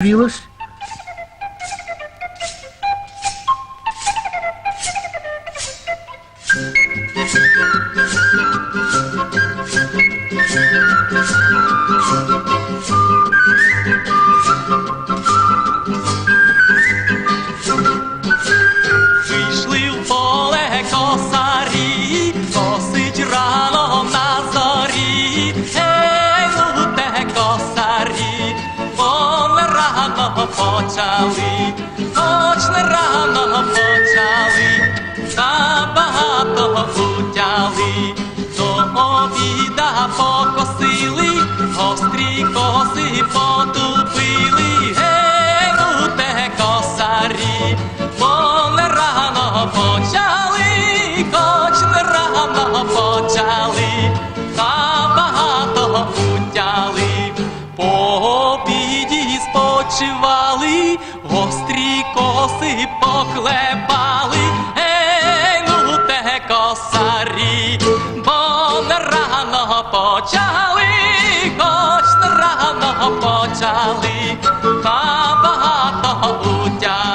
viewers рано почали, хоч не рано почали, та багатого утяли, до обіда покосили, гострі коси потупили. Спочивали, гострі коси поклепали, ей, ну те косарі, бо не рано почали, хоч не рано почали, та багато утяли.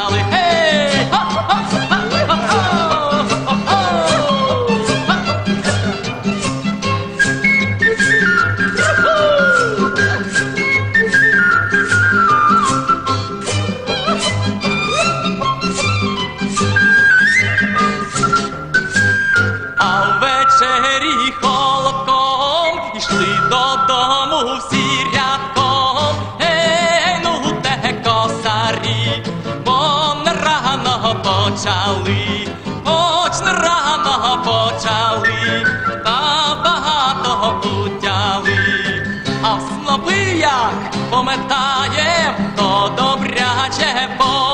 Холодком ішли додому всі рядком. Ей, ну те косарі, бо рано почали, хоч не рано почали, та багато утяли. А в як пометаєм, то добряче погуляєм.